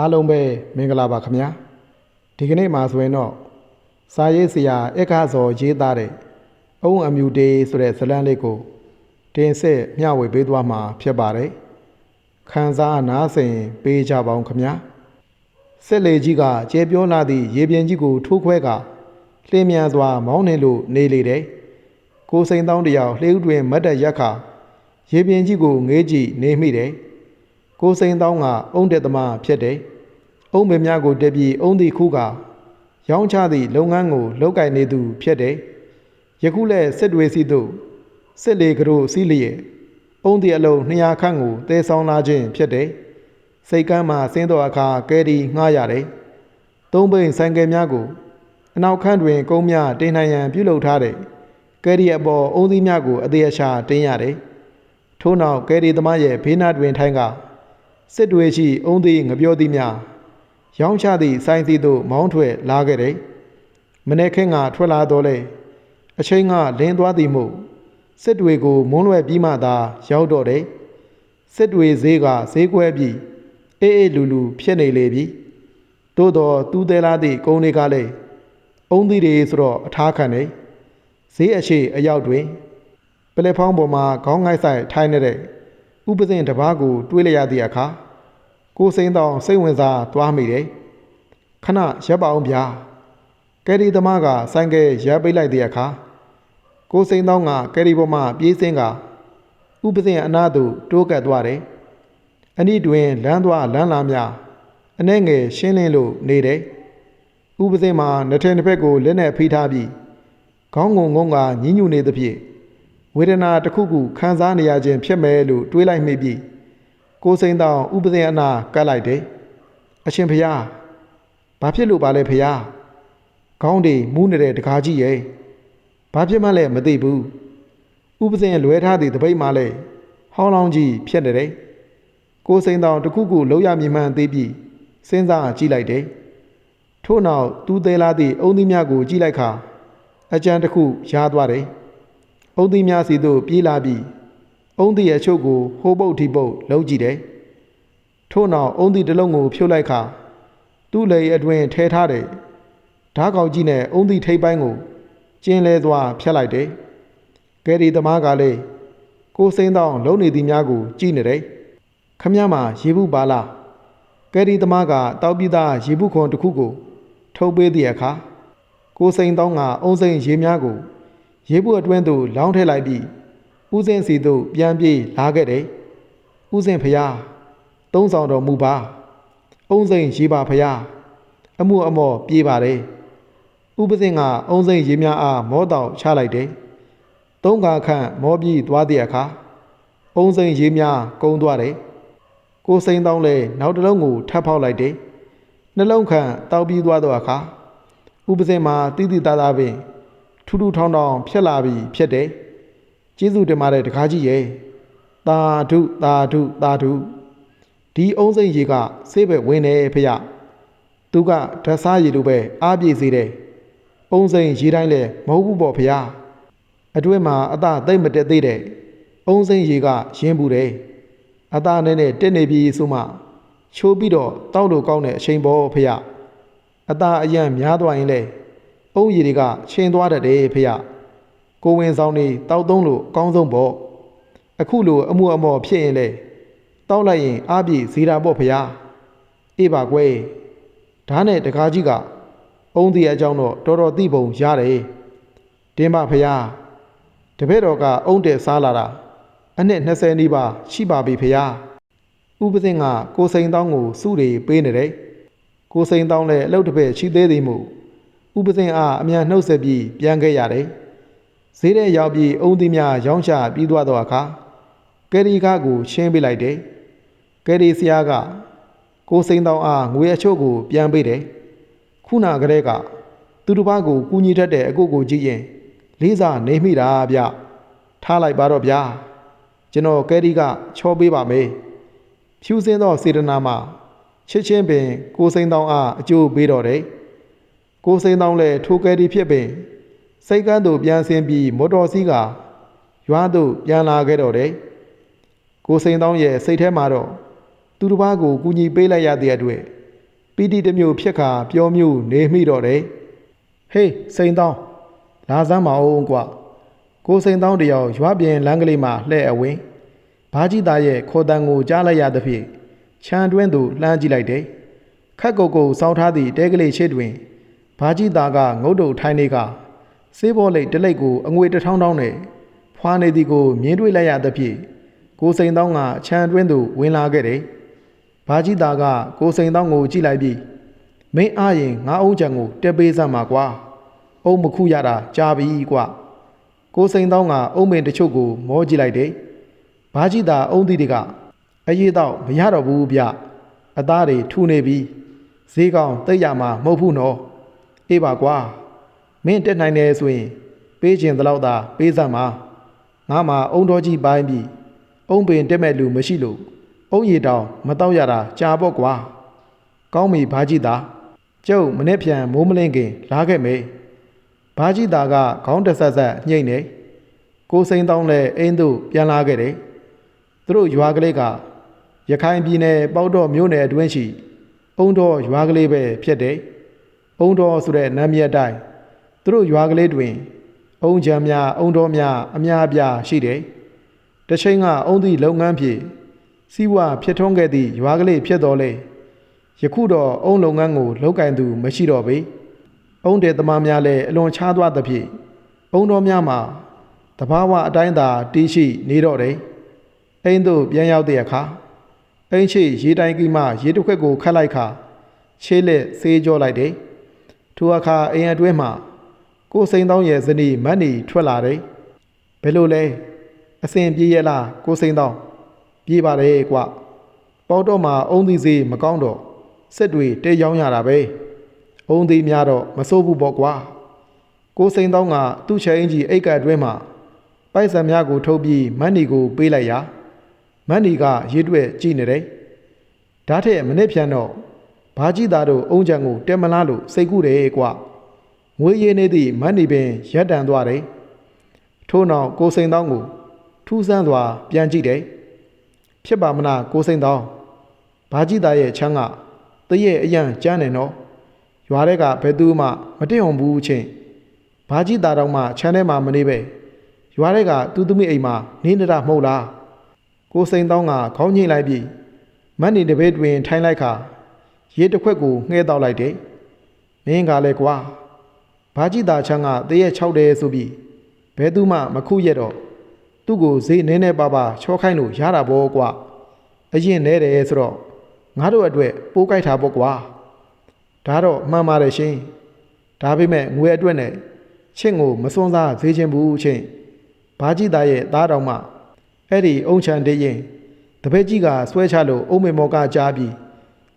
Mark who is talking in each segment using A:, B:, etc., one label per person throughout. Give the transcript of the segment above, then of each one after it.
A: အားလုံးပဲမင်္ဂလာပါခင်ဗျာဒီကနေ့မှာဆိုရင်တော့စာရေးဆရာအခါစောရေးသားတဲ့အုံအမြူတေးဆိုတဲ့ဇာတ်လမ်းလေးကိုတင်ဆက်မျှဝေပေးသွားမှာဖြစ်ပါတယ်ခန်းစားနားဆင်ပေးကြပါဦးခင်ဗျာဆက်လေကြီးကကျဲပြောလာသည့်ရေပြင်ကြီးကိုထိုးခွဲကလှင်းမြန်စွာ မောင်းနေလို့နေလေတယ်ကိုစိန်တောင်းတယောက်လှေဥတွင်မတ်တက်ရက်ခါရေပြင်ကြီးကိုငေးကြည့်နေမိတယ် ကိုစိန်တောင်းကအုံတဲ့သမားဖြစ်တယ်။အုံမေများကိုတက်ပြီးအုံသည့်ခုကရောင်းချသည့်လုပ်ငန်းကိုလုပ်ကင်နေသူဖြစ်တယ်။ယခုလည်းစစ်တွေစီတို့စစ်လေကတို့စီးလျက်အုံသည့်အလုံး200ခန့်ကိုတဲဆောင်လာခြင်းဖြစ်တယ်။စိတ်ကမ်းမှာဆင်းတော်အခါကဲဒီငှားရတယ်။သုံးပိန်ဆိုင်ကယ်များကိုအနောက်ခန့်တွင်ကုန်းများတင်နိုင်ရန်ပြုလုပ်ထားတယ်။ကဲဒီအပေါ်အုံသီးများကိုအသေးအချာတင်းရတယ်။ထို့နောက်ကဲဒီသမားရဲ့ဘေးနားတွင်ထိုင်းက စစ်တွေရှိအုံးသည်ငပြောသည်များရောင်းချသည့်စိုင်းသီးသို့မောင်းထွက်လာခဲ့တယ်။မနေ့ခင်းကထွက်လာတော့လေအချိန်ကလင်းသွားသည်မို့စစ်တွေကိုမုန်းလွယ်ပြီးမှသာရောက်တော့တယ်။စစ်တွေဈေးကဈေးကွဲပြီးအေးအေးလူလူဖြစ်နေလေပြီ။သို့တော့သူးသေးလာသည့်ကုန်းတွေကလည်းအုံးသီးတွေဆိုတော့အထားခံနေဈေးအရှိအရောက်တွင်ပလက်ဖောင်းပေါ်မှာခေါင်းငိုက်ဆိုင်ထိုင်းနေတဲ့ ဥပဇင်တစ်ပါးကို တွေးလိုက်ရသည့်အခါကိုစိန်တောင်စိတ်ဝင်စားသွားမိတယ်ခဏရပ်ပါအောင်ဗျာကယ်ရီသမားကဆိုင်ကယ်ရပ်ပိတ်လိုက်သည့်အခါကိုစိန်တောင်ကကယ်ရီပေါ်မှပြေးစင်းကဥပဇင်အနားသို့တိုးကပ်သွားတယ်အနီးတွင်လမ်းသွားလမ်းလာများအနှဲငယ်ရှင်းလင်းလို့နေတယ်ဥပဇင်မှာနှစ်ထင်တစ်ဖက်ကိုလက်နဲ့ဖိထားပြီးခေါင်းငုံငုံကညှဉ်းညူနေသဖြင့် ဝေဒနာတစ်ခုခုခံစားနေရခြင်းဖြစ်မယ်လို့တွေးလိုက်မိပြီးကိုစိန်တောင်ဥပဇင်အနာကတ်လိုက်တယ်အရှင်ဖျားဘာဖြစ်လို့ပါလဲဖျားခေါင်းတွေမူးနေတဲ့တကားကြီးရဲ့ဘာဖြစ်မှလဲမသိဘူးဥပဇင်လွဲထားသည့်တပိတ်မှလဲဟောင်းလောင်းကြီးဖြစ်နေတယ်ကိုစိန်တောင်တစ်ခုခုလုံးရမြင်မှန်သေးပြီးစဉ်းစားကြည့်လိုက်တယ်ထို့နောက်သူးသေးလာသည့်အုံသီးများကိုကြည့်လိုက်ခါအကြံတစ်ခုရားသွားတယ် အုံသီးများစီသို့ပြေးလာပြီးအုံသီးရဲ့အချုပ်ကိုဟိုးပုတ်ထိပုတ်လုံးကြည့်တယ်။ထို့နောက်အုံသီးတစ်လုံးကိုဖြုတ်လိုက်ခါသူ့လေအတွင်ထဲထားတယ်။ဓားကောင်ကြီးနဲ့အုံသီးထိပ်ပိုင်းကိုကျင်းလဲသွားဖြတ်လိုက်တယ်။ကယ်ရီသမားကလည်းကိုစိမ့်တောင်းလုံးနေသည်များကိုကြည့်နေတယ်။ခမည်းမရေဘူးပါလား။ကယ်ရီသမားကတောက်ပိသားရေဘူးခွန်တစ်ခုကိုထုတ်ပေးသည့်အခါကိုစိန်တောင်းကအုံစိန်ရေများကို ရေဘူးအတွင်းသို့လောင်းထည့်လိုက်ပြီးဦးစင်စီသို့ပြန်ပြေးလာခဲ့တယ်။ဦးစင်ဖျားသုံးဆောင်တော်မူပါ။အုံစိန်ရေပါဖျားအမှုအမော်ပြေးပါတယ်။ဥပစင်ကအုံစိန်ရေများအားမောတောင်ချလိုက်တယ်။သုံးခါခန့်မောပြီးသွားသည့်အခါအုံစိန်ရေများကုန်းသွားတယ်။ကိုစိန်တောင်းလဲနောက်တစ်လုံးကိုထပ်ဖောက်လိုက်တယ်။နှလုံးခန့်တောက်ပြီးသွားတော့အခါဥပစင်မှာတိတိသားသားပင် ထူးထူးထောင်းထောင်းဖြစ်လာပြီဖြစ်တယ်ကျေးဇူးတင်ပါတယ်တကားကြီးရဲ့တာဓုတာဓုတာဓုဒီအုံးစိန်ရေကဆေးပဲဝင်တယ်ဖေရသူကဓာတ်စားရေလိုပဲအားပြေစေတယ်အုံးစိန်ရေတိုင်းလဲမဟုတ်ဘူးပေါ့ဖေရအတွင်းမှာအသာသိမ့်မတက်သေးတဲ့အုံးစိန်ရေကရင်းဘူးတယ်အသာနဲ့နဲ့တက်နေပြီဆိုမှချိုးပြီးတော့တောက်လို့ကောင်းတဲ့အချိန်ပေါ်ဖေရအသာအယံများသွားရင်လဲ အုံးရည်တွေကချင်းသွားတတ်တယ်ဖေရကိုဝင်ဆောင်နေတောက်သုံးလို့အကောင်းဆုံးပေါ့အခုလိုအမှုအမော်ဖြစ်ရင်လေတောက်လိုက်ရင်အားပြေဇေတာပေါ့ဖေရအေးပါကွယ်ဓားနဲ့တကားကြီးကအုံးသေးအကြောင်းတော့တော်တော်သိပုံရတယ်တင်းပါဖေရတပည့်တော်ကအုံးတဲ့စားလာတာအနှစ်20နီးပါးရှိပါပြီဖေရဥပစင်ကကိုစိန်တောင်းကိုစုတွေပေးနေတယ်ကိုစိန်တောင်းလည်းအလုတ်တစ်ဖက်ရှိသေးသည်မို့ ဥပစင်အားအမြန်နှုတ်ဆက်ပြီးပြန်ခဲ့ရတယ်။ဈေးထဲရောက်ပြီးအုံသီးများရောင်းချပြီးသွားတော့အခါကယ်ရီကားကိုရှင်းပေးလိုက်တယ်။ကယ်ရီဆရာကကိုစိန်တောင်အားငွေအချို့ကိုပြန်ပေးတယ်။ခုနကလေးကသူတစ်ပါးကိုကူညီတတ်တဲ့အကုတ်ကိုကြည့်ရင်လေးစားနေမိတာဗျ။ထားလိုက်ပါတော့ဗျာ။ကျွန်တော်ကယ်ရီကချောပေးပါမယ်။ဖြူစင်းသောစေတနာမှာချစ်ချင်းပင်ကိုစိန်တောင်အားအကျိုးပေးတော့တယ်။ ကိုစိန်တောင်လည်းထိုကယ်ရီဖြစ်ပင်စိတ်ကန်းသို့ပြန်ဆင်းပြီးမော်တော်စီးကရွာသို့ပြန်လာခဲ့တော့တယ်။ကိုစိန်တောင်းရဲ့စိတ်ထဲမှာတော့သူတစ်ပါးကိုကူညီပေးလိုက်ရတဲ့အတွက်ပီတီတစ်မျိုးဖြစ်ခါပြောမျိုးနေမိတော့တယ်ဟေးစိန်တောင်းလာစမ်းမအောင်ကွာကိုစိန်တောင်းတယောက်ရွာပြင်လမ်းကလေးမှာလှဲ့အဝင်ဘာကြီးသားရဲ့ခေါ်တန်ကိုကြားလိုက်ရသဖြင့်ခြံတွင်းသို့လှမ်းကြည့်လိုက်တယ်ခက်ကုတ်ကိုစောင်းထားသည့်တဲကလေးရှိတွင် ဘာကြီးသားကငုတ်တုတ်ထိုင်းနေကစေးဘောလိတ်တလိတ်ကိုအငွေတစ်ထောင်းထောင်းနဲ့ဖွာနေသည်ကိုမြင်တွေ့လိုက်ရသဖြင့်ကိုစိန်တောင်းကခြံတွင်းသို့ဝင်လာခဲ့တယ်ဘာကြီးသားကကိုစိန်တောင်းကိုကြည့်လိုက်ပြီးမင်းအားရင်ငါအုံးချံကိုတက်ပေးစမ်းပါကွာအုံးမခုရတာကြာပြီကွာကိုစိန်တောင်းကအုံးပင်တချို့ကိုမောကြည့်လိုက်တယ်ဘာကြီးသားအုံးသီးတွေကအရေးတော့မရတော့ဘူးဗျအသားတွေထူနေပြီဈေးကောင်တိတ်ရမှာမဟုတ်ဘူးနော် အေးပါကွာမင်းတက်နိုင်တယ်ဆိုရင် ပေးခြင်းတလောက်သာပေးစမ်းပါငါမှအုံတော်ကြီးပိုင်းပြီးအုံပင်တက်မဲ့လူမရှိလို့အုံရီတောင်မတော့ရတာကြာပေါ့ကွာကောင်းပြီဘာကြီးသားကျုပ်မနေ့ပြန်မိုးမလင်းခင်လာခဲ့မေဘာကြီးသားကခေါင်းတဆက်ဆက်ညှိမ့်နေကိုစိန်တောင်းလဲအိမ်သို့ပြန်လာခဲ့တယ်သူတို့ရွာကလေးကရခိုင်ပြည်နယ်ပေါက်တော့မြို့နယ်အတွင်းရှိအုံတော်ရွာကလေးပဲဖြစ်တယ် အုံတော်ဆိုတဲ့နာမည်အတိုင်းသူတို့ရွာကလေးတွင် အုံချံများအုံတော်များအများအပြားရှိတယ်။တစ်ချိန်ကအုံသည့်လုပ်ငန်းဖြင့်စီးပွားဖြစ်ထွန်းခဲ့သည့်ရွာကလေးဖြစ်တော်လေယခုတော့အုံလုပ်ငန်းကိုလုပ်ကင်သူမရှိတော့ပေ။အုံတဲ့သမားများလည်းအလွန်ချားသွားသဖြင့်အုံတော်များမှာတဘာဝအတိုင်းသာတီးရှိနေတော့တယ်။အိမ်သို့ပြန်ရောက်တဲ့အခါအိမ်ရှိရေတိုင်ကြီးမှရေတစ်ခွက်ကိုခတ်လိုက်ခါခြေလက်ဆေးကြောလိုက်တယ်။ ထိုအခါအိမ်အတွင်းမှာကိုစိန်တောင်းရဲ့ဇနီးမတ်နီထွက်လာတယ်ဘယ်လိုလဲအစင်ပြေးရလားကိုစိန်တောင်းပြေးပါတယ်ကွပေါတော့မှာအုံသီးစေးမကောင်းတော့စစ်တွေတဲရောင်းရတာပဲအုံသီးများတော့မစိုးဘူးပေါ့ကွာကိုစိန်တောင်းကသူ့ချဲအင်ကြီးအိတ်ကအတွင်းမှာပိုက်ဆံများကိုထုတ်ပြီးမတ်နီကိုပေးလိုက်ရာမတ်နီကရေးတွဲကြည့်နေတယ်ဓာတ်ထက်မနစ်ဖြန်တော့ ဘာကြီးသားတို့အုံချံကိုတဲမလားလို့စိတ်ကူးတယ်ကွာငွေရည်နေသည့်မတ်နေပင်ရပ်တန့်သွားတယ်။ထို့နောက်ကိုစိန်တောင်းကိုထူးဆန်းစွာပြန်ကြည့်တယ်။ဖြစ်ပါမလားကိုစိန်တောင်းဘာကြည့်သားရဲ့ချမ်းကတရဲ့အရန်ကျန်းနေတော့ရွာတဲ့ကဘယ်သူမှမတင့်အောင်ဘူးချင်းဘာကြည့်သားတော့မှချမ်းထဲမှာမနေပဲရွာတဲ့ကသူသူမိအိမ်မှာနေနေတာမဟုတ်လားကိုစိန်တောင်းကခေါင်းညှိလိုက်ပြီးမတ်နေတပည့်တွင်ထိုင်လိုက်ခါ ရေတစ်ခွက်ကိုငှဲတော့လိုက်တယ်မင်းကလည်းကွာဘာကြီးသားချမ်းကတရက်6တဲဆိုပြီးဘဲသူမှမခုရက်တော့သူ့ကိုဈေးနည်းနည်းပါးပါချောခိုင်းလို့ရတာပေါ့ကွာအရင်နဲတယ်ဆိုတော့ငါတို့အတွက်ပိုးကြိုက်တာပေါ့ကွာဒါတော့မှန်ပါတယ်ရှင်ဒါပေမဲ့ငွေအတွက်နဲ့ချင်းကိုမစွန်းစားဈေးချင်းဘူးချင်းဘာကြီးသားရဲ့သားတော်မှအဲ့ဒီအုံချန်တည်းရင်တပည့်ကြီးကဆွဲချလို့အုံမေမောကကြားပြီး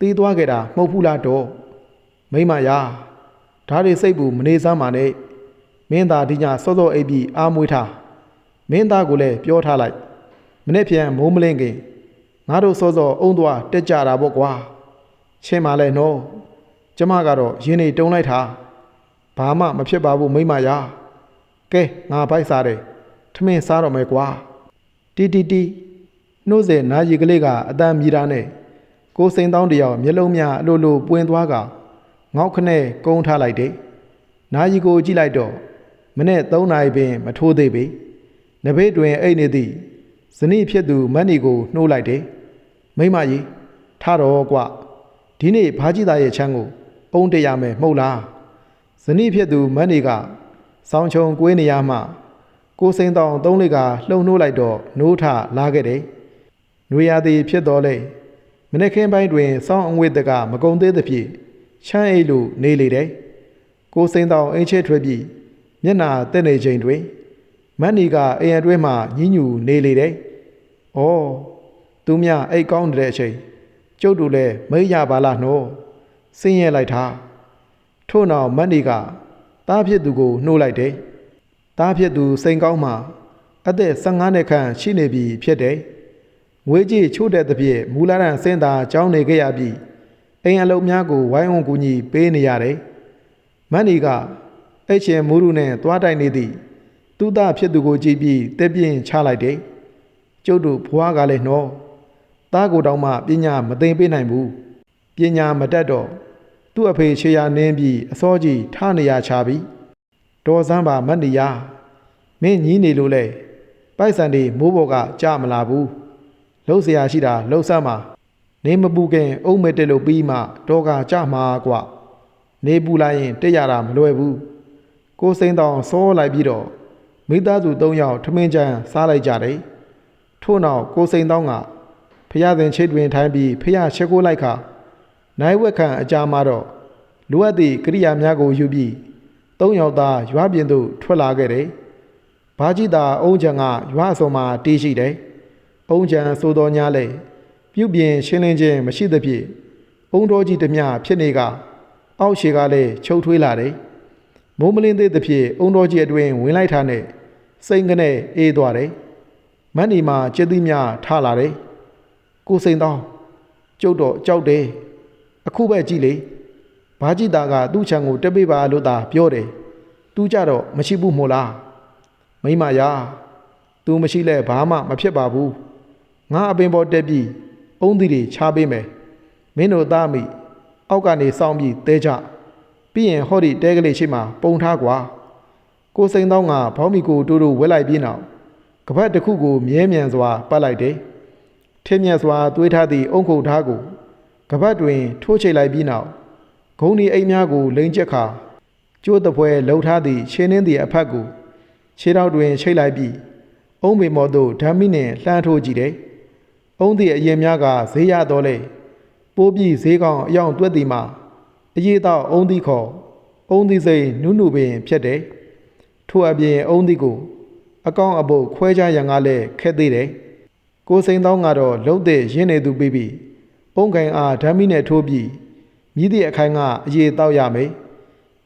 A: ตีးသွားခဲ့တာမဟုတ်ဘူးလားတော့မိမရာဒါတွေစိတ်ဘူးမနေစမ်းပါနဲ့မင်းသားဒီညစောစောအိပ်ပြီးအားမွေးထားမင်းသားကိုလည်းပြောထားလိုက်မနေ့ပြန်မိုးမလင်းခင်ငါတို့စောစောအုံသွားတက်ကြတာပေါ့ကွာချင်းပါလဲနော်ကျမကတော့ရင်းနေတုံးလိုက်တာဘာမှမဖြစ်ပါဘူးမိမရာကဲငါပိုက်စားတယ်ထမင်းစားတော့မယ်ကွာတီတီတီနှိုးစေနာရီကလေးကအတန်မြည်တာနဲ့ ကိုစိန်တောင်းတယောက်မျက်လုံးများအလိုလိုပွင့်သွားကငေါက်ခနဲ့ကုန်းထားလိုက်တယ်။နာယီကိုကြည့်လိုက်တော့မနေ့3နာရီပင်မထိုးသေးပေ။နဘေးတွင်အိတ်နေသည့်ဇနီးဖြစ်သူမတ်နီကိုနှိုးလိုက်တယ်။မိမကြီးထတော့ကွဒီနေ့ဘာကြီးသားရဲ့ချမ်းကိုအုံးတရမယ်မဟုတ်လား။ဇနီးဖြစ်သူမတ်နီကဆောင်းချုံကွေးနေရမှကိုစိန်တောင်သုံးလေးကလှုံနှိုးလိုက်တော့နိုးထလာခဲ့တယ်။နွေရာသီဖြစ်တော်လေ မနေ့ခင်းပိုင်းတွင်စောင်းအငွေတကမကုံသေးသဖြင့်ချမ်းအိတ်လိုနေလေတယ်။ကိုစိန်တောင်အင်းချဲထွေးပြီးမျက်နာတက်နေချိန်တွင်မန်နီကအိမ်အတွင်းမှညှဉ်းညူနေလေတယ်။အော်သူမြအိတ်ကောင်းတဲ့အချိန်ကျုပ်တို့လည်းမိတ်ရပါလားနော်။ဆင်းရဲလိုက်တာ။ထို့နောက်မန်နီကတားဖြစ်သူကိုနှိုးလိုက်တယ်။တားဖြစ်သူစိန်ကောင်းမှအသက်15နှစ်ခန့်ရှိနေပြီဖြစ်တယ်။ ငွေကြေးချို့တဲ့သဖြင့်မူလာရန်စင်သာကြောင်းနေခဲ့ရပြီးအိမ်အလုံးများကိုဝိုင်းဝန်းကူညီပေးနေရတယ်။မန်နီကအဲ့ချေမူရုနဲ့သွားတိုင်နေသည့်သူသားဖြစ်သူကိုကြည့်ပြီးတက်ပြင်းချလိုက်တယ်။ကျုပ်တို့ဘွားကလည်းနော်။သားကိုတောင်မှပညာမသိပေးနိုင်ဘူး။ပညာမတတ်တော့သူ့အဖေခြေရာနင်းပြီးအစောကြီးထနေရချပြီးတော်စမ်းပါမတ်နေရမင်းညီးနေလို့လေပိုက်ဆံတွေမိုးဘော်ကကြမလာဘူး လှုပ်เสียရှိတာလှုပ်ဆမ်းပါနေမပူခင်အုံမဲ့တက်လို့ပြီးမှတော့ကကြမှာကွနေပူလိုက်ရင်တက်ရတာမလွယ်ဘူးကိုစိန်တောင်စောလိုက်ပြီးတော့မိသားစု၃ယောက်ထမင်းချမ်းစားလိုက်ကြတယ်ထို့နောက်ကိုစိန်တောင်ကဖျားစဉ်ချိတ်တွင်ထိုင်းပြီးဖျားချက်ကိုလိုက်ခါ နိုင်ဝက်ခန့်အကြာမှာတော့လူအပ်သည့်ကိရိယာများကိုယူပြီးသုံးယောက်သားရွာပြင်သို့ထွက်လာခဲ့တယ်။ဘာကြီးသာအုံးချံကရွာအစုံမှာတီးရှိတယ်။ အုံးချံဆိုတော်ညာလေပြုတ်ပြင်ရှင်းလင်းခြင်းမရှိသဖြင့်အုံတော်ကြီးတစ်မျှဖြစ်နေက အောက်ရှေကလည်းချုပ်ထွေးလာတယ်။မိုးမလင်းသေးသဖြင့်အုံတော်ကြီးအတွင်ဝင်လိုက်တာနဲ့စိတ်ကနေအေးသွားတယ်။မတ်နီမှာကျက်သီးများထလာတယ်။ကိုစိန်တောင်းကျုပ်တော့ကြောက်တယ်။အခုပဲကြည့်လေဘာကြည့်တာကသူ့ချံကိုတက်ပေးပါလို့သာပြောတယ်သူကြတော့မရှိဘူးမို့လားမိမယာသူမရှိလဲဘာမှမဖြစ်ပါဘူး ငါအပင်ပေါ်တက်ပြီးအုံးသီးတွေချပေးမယ်မင်းတို့သားမိအောက်ကနေစောင်းပြီးတဲကြပြီးရင်ဟောဒီတဲကလေးရှိမှပုံထားကွာကိုစိန်တောင်းကဘောင်းမီကိုတိုးတိုးဝက်လိုက်ပြီးနောက်ကပတ်တစ်ခုကိုမြဲမြံစွာပတ်လိုက်တယ်ထင်းမြတ်စွာသွေးထားသည့်အုံခုတ်ထားကိုကပတ်တွင် ထိုးချိတ်လိုက်ပြီးနောက်ဂုံဒီအိမ်များကိုလိန်ကျက်ခါကျိုးတပွဲလှုပ်ထားသည့်ရှင်းနှင်းသည့်အဖက်ကိုခြေထောက်တွင်ချိတ်လိုက်ပြီးအုံးမေမော်သို့ဓာမိနှင့်လှမ်းထိုးကြည့်တယ်။ အုံးသည့်အရင်များကဈေးရတော့လေပိုးပြီးဈေးကောင်အယောင်တွက်သည်မှာအရေးတော့အုံးသည့်ခေါ်အုံးသည့်စိန်နုနုပင်ဖြစ်တယ်။ထို့အပြင်အုံးသည့်ကိုအကောင့်အပုတ်ခွဲခြားရန်ကလည်းခက်သေးတယ်။ကိုစိန်တောင်းကတော့လုံးတဲ့ရင်းနေသူပြီးပြီးအုံခိုင်အားဓာမိနဲ့ထိုးပြီးမြည်သည့်အခိုင်ကအရေးတောက်ရမယ်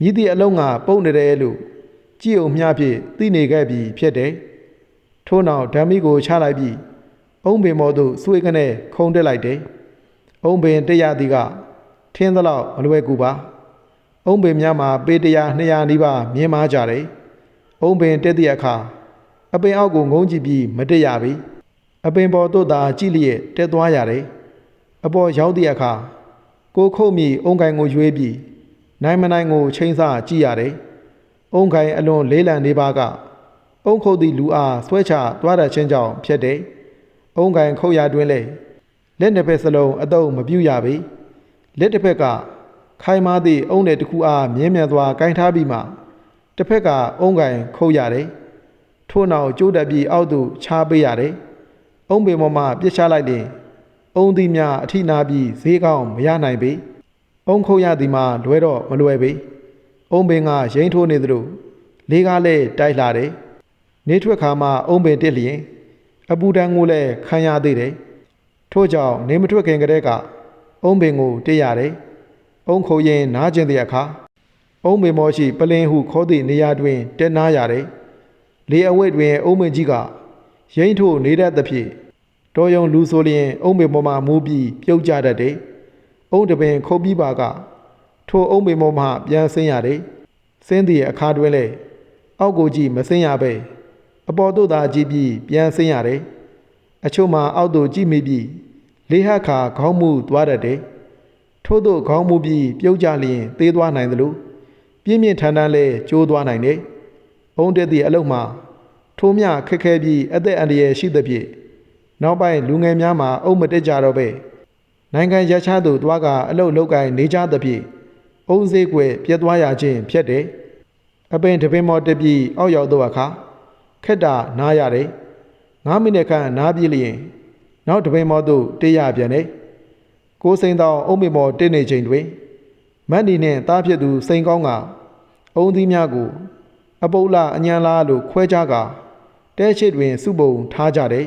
A: မြည်သည့်အလုံးကပုံနေတယ်လို့ကြည့်အောင်မျှဖြင့်သိနေခဲ့ပြီဖြစ်တယ်ထို့နောက်ဓာမိကိုချလိုက်ပြီး အုံပင်မော်သို့ဆွေးကနေခုံတက်လိုက်တယ်အုံပင်တက်ရသည်ကထင်းသလောက်မလွယ်ကူပါအုံပင်များမှာပေတရာ200နီးပါးမြင်မာကြတယ်အုံပင်တက်သည့်အခါအပင်အောက်ကိုငုံကြည့်ပြီးမတက်ရပြီအပင်ပေါ်သို့သာကြည့်လျက်တက်သွားရတယ်အပေါ်ရောက်သည့်အခါကိုခုတ်မိအုံကိုင်ကိုရွေးပြီးနိုင်မနိုင်ကိုချိန်ဆကြည့်ရတယ်။အုံကိုင်အလွန်လေးလံနေပါကအုံခုတ်သည့်လူအားဆွဲချသွားတဲ့ချင်းကြောင့်ဖြစ်တယ်။ အုံကိုင်ခုတ်ရတွင်လေလက်နှစ်ဖက်စလုံးအတုံးမပြူရပေ။လက်တစ်ဖက်ကခိုင်မာသည့်အုံနယ်တစ်ခုအားမြင်းမြန်စွာကင်ထားပြီးမှတစ်ဖက်ကအုံကိုင်ခုတ်ရတယ်။ထို့နောက်ကျိုးတက်ပြီးအောက်သို့ချပေးရတယ်။အုံပင်ပေါ်မှပြစ်ချလိုက်ရင်အုံသည်များအထိနာပြီးဈေးကောင်းမရနိုင်ပေ။အုံခုတ်ရသည်မှာလွဲတော့မလွယ်ပေ။အုံပင်ကရိမ့်ထိုးနေသလိုလေးကားလည်းတိုက်လာတယ်။နေထွက်ခါမှအုံပင်တက်လျင် အပူတန်းကိုလည်းခံရသေးတယ်။ထို့ကြောင့်နေမထွက်ခင်ကတည်းကအုံပင်ကိုတက်ရတယ်။အုံခုတ်ရင်နားကျင်တဲ့အခါအုံပင်မောရှိပလင်းဟုခေါ်သည့်နေရာတွင်တက်နာရတယ်။လေအဝိတ်တွင်အုံပင်ကြီးကရိမ့်ထိုးနေတတ်သဖြင့်တော်ယုံလူဆိုလျင် အုံးပေပေါ်မှာမူးပြီးပြုတ်ကြတတ်တယ်။အုံးတပင်ခုတ်ပြီးပါကထိုအုံးပေပေါ်မှာပြန်ဆင်းရတယ်။ဆင်းသည့်အခါတွင်လေအောက်ကိုကြည့်မဆင်းရပဲ အပေါ်သို့သာကြည့်ပြီးပြန်ဆင်းရတယ်။အချို့မှာအောက်သို့ကြည့်မိပြီးလေးဟခါခေါင်းမူသွားတတ်တယ်။ထို့သောခေါင်းမူပြီးပြုတ်ကြလျင်သေးသွားနိုင်သလိုပြင်းပြင်းထန်ထန်လည်းကျိုးသွားနိုင်တယ်။အုံးတက်သည့်အလုံးမှာထိုးမြခက်ခဲပြီးအသက်အန္တရာယ်ရှိသဖြင့်နောက်ပိုင်းလူငယ်များမှာအုံမတက်ကြတော့ပဲနိုင်ငံရခြားသူတွားကအလုတ်လောက်ကင်နေကြသဖြင့်အုံစေးကွယ်ပြက်သွားရခြင်းဖြစ်တယ်အပင်တပင်မော်တက်ပြီးအောက်ရောက်တော့အခါ ခက်တာနားရတယ်9မိနစ်ခန့်နားပြေးလျင် နောက်တပင်မော်သို့တေးရပြန်တယ်ကိုစိန်တောင်အုံမေမော်တင်းနေချိန်တွင်မတ်နီနှင့်တားဖြစ်သူစိန်ကောင်းကအုံသီးများကိုအပုပ်လာအညံလားလို့ခွဲကြကာတဲရှိတွင် စုပုံထားကြတယ်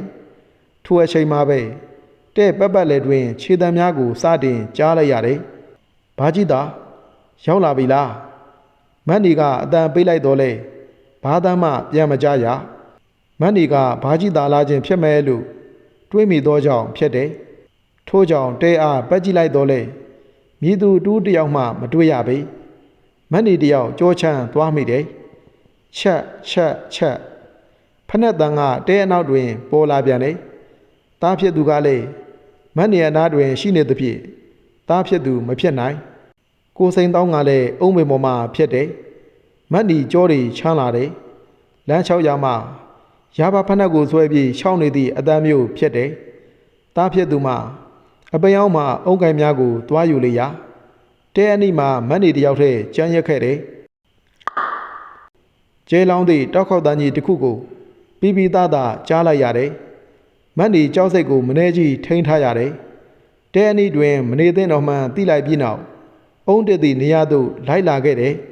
A: ထိုအချိန်မှာပဲတဲ့ပတ်ပတ်လေတွင် ခြေတံများကိုစတင်ကြားလိုက်ရတယ်။ဘာကြီးသာရောက်လာပြီလား။မတ်နီကအတန်ပေးလိုက်တော့လေ ဘာတမ်းမှပြန်မကြရ။မတ်နီကဘာကြီးသာလာခြင်းဖြစ်မဲ့လို့တွေးမိသောကြောင့်ဖြစ်တယ်။ထို့ကြောင့်တဲအားပတ်ကြည့်လိုက်တော့လေမြည်သူတူးတစ်ယောက်မှမတွေ့ရပေ။မတ်နီတစ်ယောက်ကြောချမ်းသွားမိတယ်။ချက်ချက်ချက်ဖက်နဲ့တန်ကတဲအနောက်တွင် ပေါ်လာပြန်တယ်။တားဖြစ်သူကလည်းမတ်နေအနားတွင်ရှိနေသဖြင့်တားဖြစ်သူမဖြစ်နိုင်။ကိုစိန်တောင်းကလည်းအုံးပင်ပေါ်မှာဖြစ်တယ် မတ်နီကြောတွေချမ်းလာတယ်လမ်းလျှောက်ရမှရပါဖက်နှက်ကိုဆွဲပြီးရှောင်းနေသည့်အတန်းမျိုးဖြစ်တယ်တားဖြစ်သူမှအပင်အောင်မှအုံးကင်များကိုတွားယူလေရာတဲအနီမှာမတ်နီတယောက်တည်းကြမ်းရက်ခဲ့တယ်ကျဲလောင်းသည့်တောက်ခေါက်တန်းကြီးတစ်ခုကိုပြီးပြီးသားသားကြားလိုက်ရတယ်မတ်နီကြောက်စိတ်ကိုမနှဲကြီးထိန်းထားရတယ်တဲအနီတွင်မနေသင့်တော်မှန်တိလိုက်ပြီးနောက်အုံးတက်သည့်နေရာသို့လိုက်လာခဲ့တယ်။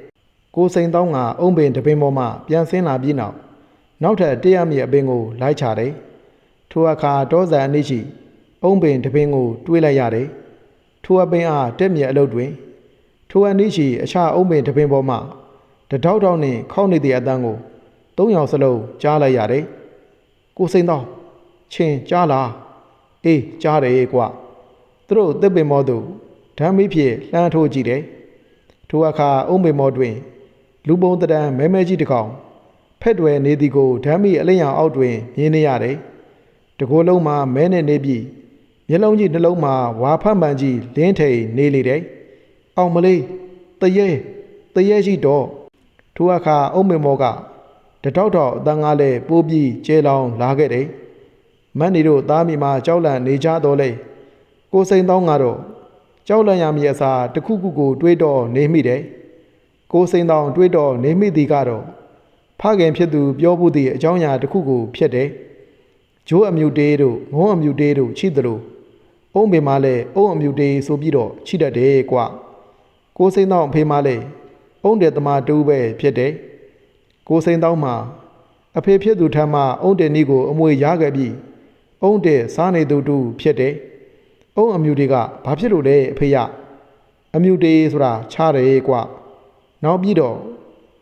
A: ကိုစိန်တောင်းကအုံးပင်တပင်ပေါ်မှပြန်ဆင်းလာပြီးနောက်နောက်ထပ်တရားမြေအပင်ကိုလိုက်ချတယ်။ထိုအခါတောဇာအနည်းရှိအုံးပင်တပင်ကိုတွေးလိုက်ရတယ်။ထိုအပင်အားတက်မြေအလုပ်တွင်ထိုအနည်းရှိအခြားအုံးပင်တပင်ပေါ်မှတထောက်ထောက်နှင့်ခောက်နေသည့်အတန်းကိုသုံးယောက်စလုံးကြားလိုက်ရတယ်။ကိုစိန်တောင်းချင်းကြားလားအေးကြားတယ်ကွသူတို့တစ်ပင်မောသူဓမ်းမီးဖြင့်လှမ်းထိုးကြည့်တယ်။ထိုအခါအုံးပေမောတွင် လူပုံတံမဲမဲကြီးတစ်ကောင်ဖက်တွယ်နေသည်ကိုဓမ်းမီးအလင်းရောင်အောက်တွင်မြင်နေရတယ်။တကိုယ်လုံးမှာမဲနဲ့နေပြီးမျက်လုံးကြီးနှလုံးမှာဝါဖတ်မှန်ကြီးလင်းထိန်နေလေတယ်။အောင်မလေးတရေတရေရှိတော့ထိုအခါအုံးမေမောကတတောက်တော့အတန်းကားလဲပိုးပြီးကျဲလောင်လာခဲ့တယ်။မတ်နေတို့သားမိမှာကြောက်လန့်နေကြတော့လေကိုစိန်တောင်းကတော့ကြောက်လန့်ရမည်အစားတစ်ခုခုကိုတွေးတော့နေမိတယ်။ ကိုစိန်တောင်းတွေးတော့နေမိသည်ကတော့ဖခင်ဖြစ်သူပြောဖို့သည့်အကြောင်းအရာတစ်ခုကိုဖြစ်တယ်။ဂျိုးအမြူတေးတို့ငုံအမြူတေးတို့ချိသလိုအုံးပင်မလည်းအုံးအမြူတေးဆိုပြီးတော့ချိတတ်တယ်ကွ။ကိုစိန်တောင်းအဖေမလည်းအုံးတဲ့သမားတူပဲဖြစ်တယ်။ကိုစိန်တောင်းမှာအဖေဖြစ်သူထမ်းမှအုံးတဲ့နီးကိုအမွေရခဲ့ပြီးအုံးတဲ့စားနေသူတူဖြစ်တယ်။အုံးအမြူတွေကဘာဖြစ်လို့လဲအဖေရအမြူတေးဆိုတာချားတယ်ကွ။ နောက်ပြီးတော့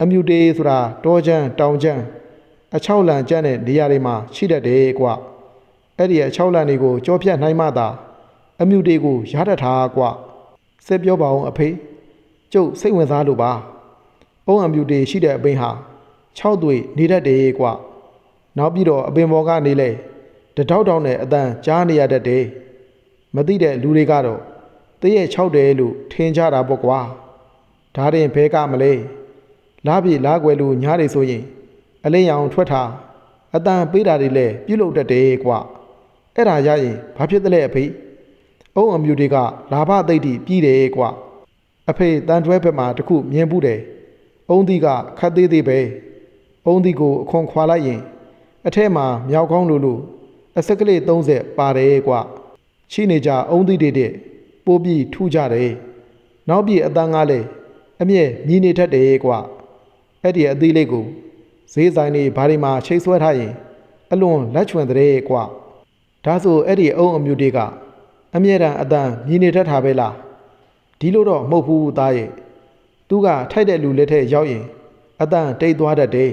A: အမြူတေးဆိုတာတောချမ်းတောင်ချမ်းအချောက်လန်ကျန်းတဲ့နေရာတွေမှာရှိတတ်တယ်ကွ။အဲ့ဒီအချောက်လန်တွေကိုကြောဖြတ်နိုင်မှသာအမြူတေးကိုရတတ်တာကွ။ဆက်ပြောပါအောင်အဖေကျုပ်စိတ်ဝင်စားလို့ပါ။အုံးအမြူတေးရှိတဲ့အပင်ဟာ6သွေနေတတ်တယ်ကွ။နောက်ပြီးတော့အပင်ပေါ်ကနေလဲတတောက်တောက်နဲ့အတန်ကြားနေရတတ်တယ်။မသိတဲ့လူတွေကတော့တရက်6တယ်လို့ထင်ကြတာပေါ့ကွာ။ ဒါရင်ဘဲကမလဲ။လားပြေလားကွယ်လို့ညားနေဆိုရင် အလင်းရောင်ထွက်တာအတန်ပေးတာတွေလည်းပြုတ်လုတတ်တယ်ကွာ။အဲ့ဒါရရင်ဘာဖြစ်သလဲအဖေ။အုံအမြူတွေကလာဘသိတ်တီပြီးတယ်ကွာ။အဖေတန်တွဲဘက်မှာတခုမြင်ဘူးတယ်။အုံးသီးကခတ်သေးသေးပဲ။အုံးသီးကိုအခွန်ခွာလိုက်ရင် အထက်မှာမြောက်ကောင်းလို့လို့အစက်ကလေး30ပါတယ်ကွာရှိနေကြအုံးသီးတွေတဲ့ပိုးပြီးထူကြတယ်နောက်ပြီးအတန်းကားလဲ အမြဲမြည်နေတတ်တယ်ကွာအဲ့ဒီအသီးလေးကိုဈေးဆိုင်တွေဘာတွေမှာချိတ်ဆွဲထားရင်အလွန်လက်ချွန်တဲ့ကွာဒါဆိုအဲ့ဒီအုံးအမျိုးတွေကအမြဲတမ်းအတန်းမြည်နေတတ်တာပဲလားဒီလိုတော့မဟုတ်ဘူးသားရဲ့သူကထိုက်တဲ့လူလက်ထက်ရောက်ရင်အတန်းတိတ်သွားတတ်တယ်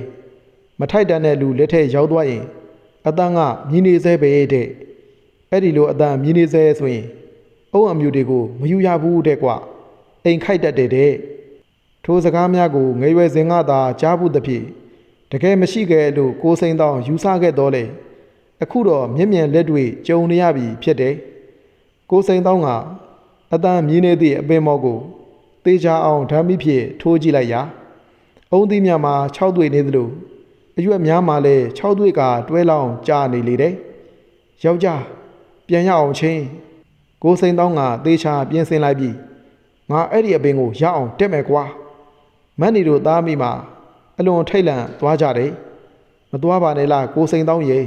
A: မထိုက်တန်တဲ့လူလက်ထက်ရောက်သွားရင်အတန်းကမြည်နေစေပဲတဲ့အဲ့ဒီလိုအတန်းမြည်နေစေဆိုရင်အုံအမျိုးတွေကိုမယူရဘူးတဲ့ကွာအိမ်ခိုက်တတ်တယ်တဲ့ ထိုစကားများကိုငယ်ရွယ်စဉ်ကသာကြားဘူးသဖြင့်တကယ်မရှိခဲ့လို့ကိုစိန်တောင်းယူဆခဲ့တော့လေအခုတော့မျက်မြင်လက်တွေကြုံနေရပြီဖြစ်တယ်ကိုစိန်တောင်းကအတန်းမြည်နေသည့်အပင်မော်ကိုတေချာအောင်ဓာမိဖြင့်ထိုးကြည့်လိုက်ရာအုံသီးမြမှာ6တွေ့နေသလိုအရွက်များမှလည်း6သွေးကတွဲလောင်းကြာနေလေတယ်။ယောက်ျားပြန်ရအောင်ချင်းကိုစိန်တောင်းကသေချာပြင်ဆင်လိုက်ပြီးငါအဲ့ဒီအပင်ကိုရအောင်တက်မယ်ကွာ။ မတ်နီတို့သားမိမှာအလွန်ထိတ်လန့်သွားကြတယ်။မသွားပါနဲ့လားကိုစိန်တောင်းရေ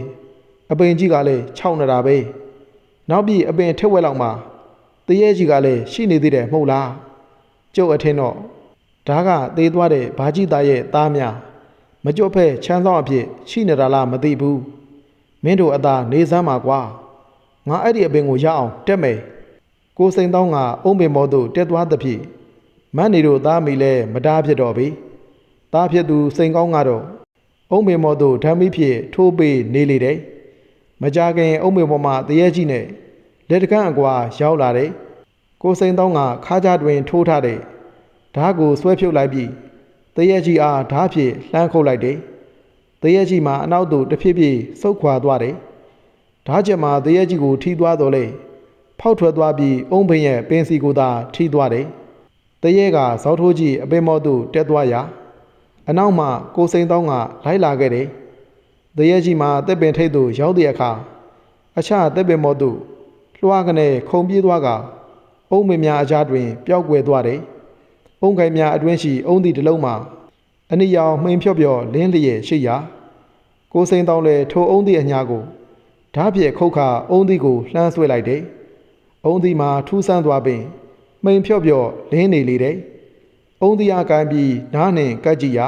A: အပင်ကြီးကလည်း6နေတာပဲ။နောက်ပြီးအပင်ထက်ဝက်လောက်မှာတရေကြီးကလည်းရှိနေသေးတယ်မဟုတ်လား။ကျုပ်အထင်တော့ဒါကသေးသွားတဲ့ဘာကြီးသားရဲ့သားများမကြော့ဖဲချမ်းသောအဖြစ်ရှိနေတာလားမသိဘူးမင်းတို့အသာနေစမ်းပါကွာငါအဲ့ဒီအပင်ကိုရအောင်တက်မယ်ကိုစိန်တောင်းကအုံးပင်မောသို့တက်သွားသဖြင့် မန်းနေတို့သားမိလဲမတားဖြစ်တော့ပြီသားဖြစ်သူစိန်ကောင်းကတော့အုံးပင်မောသို့ဓာမီဖြင့်ထိုးပေးနေလေတယ်မကြခင်အုံးပင်မောမှာတရေကြီးနဲ့လက်တကန့်အကွာရောက်လာတယ်ကိုစိန်တောင်းကခါးကြတွင်ထိုးထားတဲ့ဓာတ်ကိုဆွဲဖြုတ်လိုက်ပြီးတရက်ကြီးအားဓားဖြင့်လှမ်းခုတ်လိုက်တယ်။တရက်ကြီးမှာအနောက်သို့တဖြည်းဖြည်းဆုတ်ခွာသွားတယ်။ဓားချက်မှာတရက်ကြီးကို ထိသွားတော့လေဖောက်ထွက်သွားပြီးအုံးပင်ရဲ့ပင်စီကိုသာထိသွားတယ်။ တတရဲကဇောက်ထိုးကြီးအပင်မော့သို့တက်သွားရာအနောက်မှကိုစိန်တောင်းကလိုက်လာခဲ့တယ်တရဲကြီးမှာတက်ပင်ထိတ်သို့ရောက်သည့်အခါအခြားတက်ပင်မော့သို့လွှားကနေခုံပြေးသွားကအုံမင်များအကြားတွင် ပျောက်ကွယ်သွားတယ်။အုံခိုင်များအတွင်းရှိအုံသည့်တစ်လုံးမှာအနိယောင်မှိန်ဖြော့ဖြော့လင်းလျက်ရှိရာကိုစိန်တောင်းလည်းထိုအုံသည့်အညာကိုဓာတ်ပြေခုတ်ခါအုံသည့်ကိုလှမ်းဆွဲလိုက်တယ်။အုံသည့်မှာထူးဆန်းသွားပင် မှိန်ဖြော့ဖြော့လင်းနေလေတယ်။အုံသည့်အကန်ပြီးနားနှင်ကတ်ကြည့်ရာ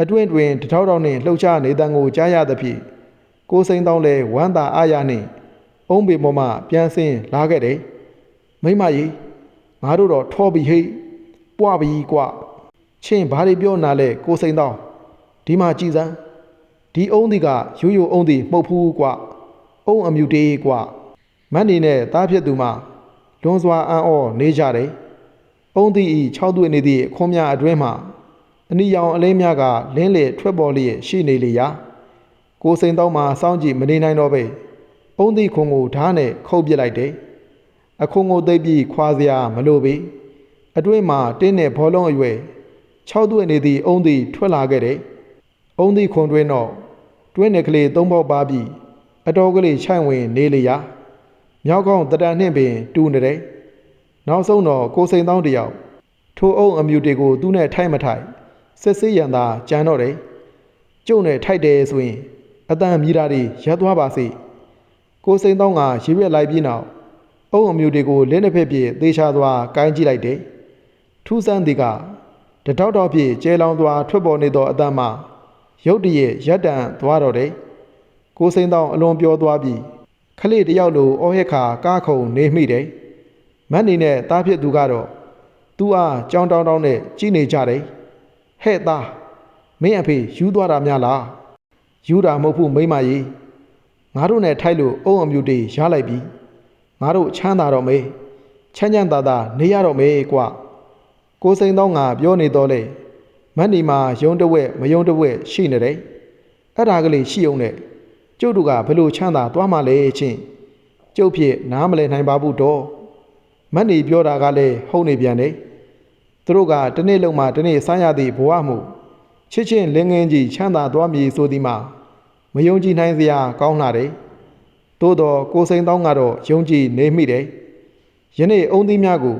A: အတွင်းတွင်တထောက်ထောက်နှင့်လှုပ်ရှားနေတန်ကိုကြားရသဖြင့်ကိုစိန်တောင်းလည်းဝမ်းသာအားရနှင့်အုံးပေပေါ်မှပြန်ဆင်းလာခဲ့တယ်။မိမကြီးငါတို့တော့ထောပြီးဟိတ်ပွားပြီးကွချင်းဘာတွေပြောနာလဲကိုစိန်တောင်းဒီမှာကြည်စမ်းဒီအုံးဒီကရိုးရိုးအုံးဒီမှုတ်ဖူးကွအုံးအမြူတေးကွမတ်နေနဲ့တားဖြစ်သူမှ လွန်စွာအံ့ဩနေကြတယ်။အုံးဒီဤ၆သွေနေသည့်ခွန်များအတွင်းမှာအနီရောင်အလင်းများကလင်းလေထွက်ပေါ်လျက်ရှိနေလေရာကိုစိန်တောင်းမှစောင့်ကြည့်မနေနိုင်တော့ပဲအုံးသည့်ခွန်ကိုဓာတ်နဲ့ခုတ်ပစ်လိုက်တယ်အခွန်ကိုသိပ်ပြီးခွာစရာမလိုပေအတွင်းမှာတင်းနဲ့ဘောလုံးအရွယ်၆သွေနေသည့်အုံးသည့်ထွက်လာခဲ့တယ်အုံးသည့်ခွန်တွင်းတော့တွင်းနယ်ကလေးသုံးပေါက်ပါပြီးအတော်ကလေးခြိုင်ဝင်နေလေရာ မြောက်ကောင်းတတန်နှင့်ပင် တူနေတယ်နောက်ဆုံးတော့ကိုစိန်တောင်းတယောက်ထိုအုံအမြူတွေကိုသူ့နဲ့ထိုက်မထိုက်စစ်စစ်ရန်သာကြမ်းတော့တယ်ကျုံနဲ့ထိုက်တယ်ဆိုရင်အတန်မြည်တာတွေရပ်သွားပါစေကိုစိန်တောင်းကရေရွက်လိုက်ပြီးနောက်အုံအမြူတွေကိုလင်းတစ်ဖက်ပြည့်သေချာသွားကိုင်းကြည့်လိုက်တယ်ထူးဆန်းသည်ကတတောက်တော့ပြည့်ကျဲလောင်သွားထွက်ပေါ်နေသောအတန်မှရုတ်တရက်ရက်တန်သွားတော့တယ်ကိုစိန်တောင်းအလွန်ပြောသွားပြီးခ လေးတယောက်လိုအော်ဟက်ခါကားခုံနေမိတယ်မတ်နေနဲ့တားဖြစ်သူကတော့သူ့အားကြောင်းတောင်းတောင်းနဲ့ကြည်နေကြတယ်ဟဲ့သားမင်းအဖေယူသွားတာများလားယူတာမဟုတ်ဘူးမိမကြီးငါတို့နဲ့ထိုက်လို့အုံအမြူတေရလိုက်ပြီငါတို့ချမ်းသာတော့မေးချမ်းချမ်းသာသာနေရတော့မေးကွာကိုစိန်သောငါပြောနေတော့လေမတ်နီမှာယုံတဝက်မယုံတဝက်ရှိနေတယ်အဲ့ဒါကလေးရှိအောင်နဲ့ ကျုပ်တို့ကဘလို့ချမ်းသာသွားမှလဲချင်းကျုပ်ဖြစ်နားမလဲနိုင်ပါဘူးတော့မတ်နီပြောတာကလည်းဟုတ်နေပြန်တယ်သူတို့ကတနေ့လုံးမှတနေ့စားရသည့်ဘဝမှုချစ်ချင်းလင်းငင်းကြီးချမ်းသာသွားမည်ဆိုသည်မှာမယုံကြည်နိုင်စရာကောင်းလာတယ်။သို့တော့ကိုစိန်တောင်းကတော့ယုံကြည်နေမိတယ်။ယနေ့အုံသီးများကို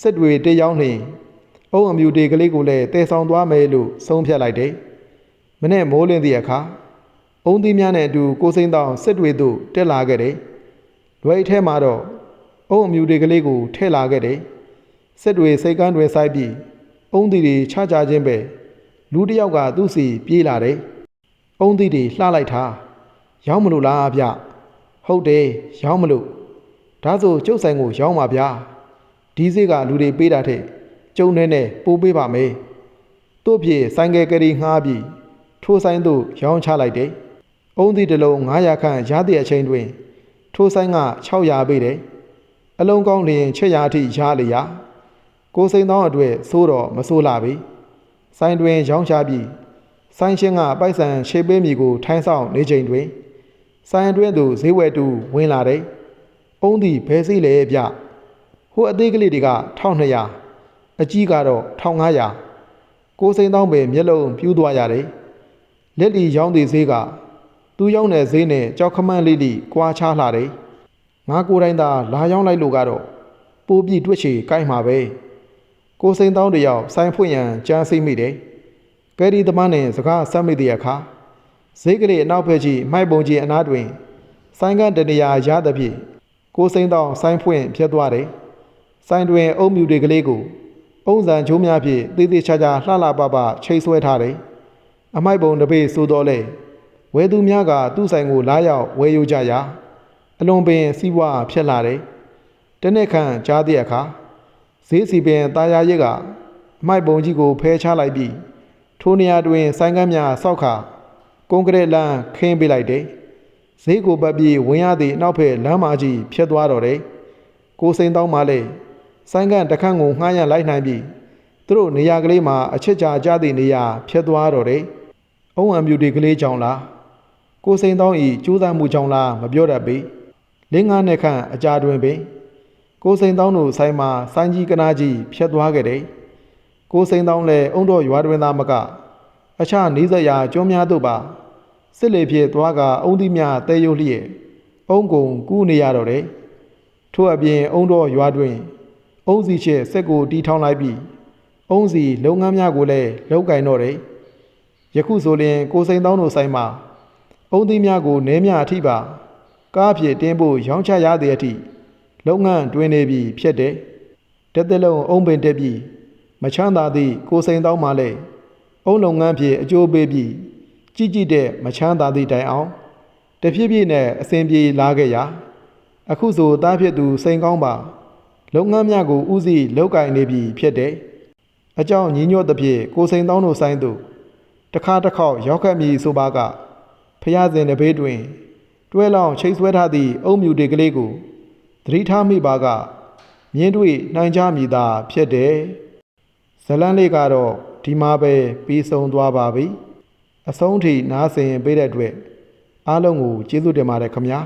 A: စစ်တွေတေးရောက်နေအုံအမြူတေကလေးကိုလည်းတည်ဆောင်သွားမယ်လို့ဆုံးဖြတ်လိုက်တယ်။မနေ့မိုးလင်းသည့်အခါ အုံသီးများနဲ့အတူကိုစိန်တောင်းစစ်တွေသို့တက်လာခဲ့တယ်။လွယ်ထဲမှာတော့အုံအမြူတေကလေးကိုထည့်လာခဲ့တယ်။စစ်တွေစိတ်ကန်းတွေစိုက်ပြီးအုံသီးတွေချကြခြင်းပဲလူတစ်ယောက်ကသူ့စီပြေးလာတယ်။အုံသီးတွေလှလိုက်တာရောက်မလို့လားဗျ။ဟုတ်တယ်ရောက်မလို့ဒါဆိုကျုပ်ဆိုင်ကိုရောက်ပါဗျာ။ဒီစိတ်ကလူတွေပေးတာထက်ကျုံနေနဲ့ပိုးပေးပါမယ်။တို့ဖြစ်ဆိုင်ကယ်ကလေးငှားပြီးထိုးဆိုင်သို့ရောင်းချလိုက်တယ်။ အုံသီးတစ်လုံး900ခန့်ရသည့်အချိန်တွင် ထိုးဆိုင်က600ပေးတယ်။အလုံးကောင်းလျင်ချက်ရာအထိရလေရာကိုစိန်သောအတွက်သိုးတော့မဆိုးလာပြီ။ဆိုင်တွင်ရောင်းချပြီးဆိုင်ရှင်ကပိုက်ဆံရှေးပေးမိကိုထိုင်းဆောင်နေချိန်တွင်ဆိုင်အတွင်းသို့ဈေးဝယ်တူဝင်လာတယ်။အုံးသည်ဘဲစိလေဗျ။ဟိုအသေးကလေးတွေက1200အကြီးကတော့1500ကိုစိန်သောပဲမျက်လုံးပြူးသွားရတယ်။လက်လီရောင်းသည်ဈေးက သူရောင်းတဲ့ဈေးနဲ့ကြောက်ခမန်းလေးလေးကွာခြားလာတယ်။ငါကိုယ်တိုင်သာလာရောက်လိုက်လို့ကတော့ပိုးပြီးတွက်ချေကိုက်မှာပဲ။ကိုစိန်သောတယောက်ဆိုင်ဖွင့်ရန်ကြမ်းစိတ်မိတယ်။ကယ်ရီသမားနဲ့စကားဆက်မိတဲ့အခါဈေးကလေးအနောက်ဘက်ကြီးမိုက်ပုံကြီးအနားတွင် ဆိုင်ကတနေရာရသဖြင့်ကိုစိန်သောဆိုင်ဖွင့်ဖြစ်သွားတယ်။ဆိုင်တွင် အုံမြူတွေကလေးကိုအုံစံချိုးများဖြင့်သေးသေးချာချာလှလှပပချိတ်ဆွဲထားတယ်။အမိုက်ပုံတစ်ပေဆိုတော့လေ ဝယ်သူများကသူ့ဆိုင်ကိုလာရောက်ဝယ်ယူကြရာအလွန်ပင်စီးပွားဖြစ်လာတယ်။တနေ့ခန့်ကြားသည့်အခါဈေးစီပင်တာယာရစ်ကအမိုက်ပုံကြီးကိုဖဲချလိုက်ပြီးထိုနေရာတွင်ဆိုင်ကမ်းများဆောက်ခါကွန်ကရစ်လမ်းခင်းပေးလိုက်တယ်။ဈေးကိုပတ်ပြီးဝင်ရသည့်နောက်ဖက်လမ်းမကြီးဖြတ်သွားတော့တယ်။ကိုစိန်တောင်းမှလည်းဆိုင်ကမ်းတခန့်ကိုငှားရလိုက်နိုင်ပြီးသူတို့နေရာကလေးမှာအချစ်ချာကြသည့်နေရာဖြတ်သွားတော့တယ်။အုံအမြူတီကလေးကြောင့်လား ကိုစိန်တောင်းဤကြိုးစားမှုကြောင့်လားမပြောတတ်ပေ။လင်းငါးနှစ်ခန့်အကြာတွင်ပင်ကိုစိန်တောင်းတို့ဆိုင်မှာစိုင်းကြီးကနာကြီးဖြတ်သွားခဲ့တယ်ကိုစိန်တောင်းလည်းအုံတော်ရွာတွင်သားမက အခြားနေဆက်ရာကျွန်းများတို့ပါစစ်လေဖြစ်သွားကအုံသီးများတဲရုပ်လျက်အုံကုံကူးနေရတော့တယ်ထို့အပြင်အုံတော်ရွာတွင်အုံစီချစ်စက်ကိုတီးထောင်းလိုက်ပြီးအုံစီလုပ်ငန်းများကိုလည်းလောက်ကင်တော့တယ်ယခုဆိုရင်ကိုစိန်တောင်းတို့ဆိုင်မှာ အုံသီးများကိုနဲမြအထိပါ ကားဖြင့်တင်းဖို့ရောင်းချရတဲ့အထိလုပ်ငန်းတွင်နေပြီဖြစ်တယ်တက်တက်လုံးအုံပင်တက်ပြီးမချမ်းသာသည့်ကိုစိန်တောင်းမှလည်းအုံလုပ်ငန်းဖြင့်အကျိုးပေးပြီးကြည်ကြည်တဲ့မချမ်းသာသည့်တိုင်အောင်တဖြည်းဖြည်းနဲ့အစဉ်ပြေလာခဲ့ရာအခုဆိုတားဖြစ်သူစိန်ကောင်းပါ လုပ်ငန်းများကိုဦးစီးလုပ်ကင်နေပြီဖြစ်တယ်အကြောင်းညီညွတ်သဖြင့်ကိုစိန်တောင်းတို့ဆိုင်သို့တစ်ခါတစ်ခေါက်ရောက်ခဲ့မည်ဆိုပါက ဖျားစဉ်တစ်ဘေးတွင် တွဲလောင်ချိတ်ဆွဲထားသည့်အုံမြူတွေကလေးကိုသတိထားမိပါကမြင်းတွေ့နိုင်ကြမည်သာဖြစ်တယ်ဇလန်းလေးကတော့ဒီမှာပဲပြီးဆုံးသွားပါပြီအဆုံးထိနားဆင်ပေးတဲ့အတွက်အားလုံးကိုကျေးဇူးတင်ပါတယ်ခင်ဗျာ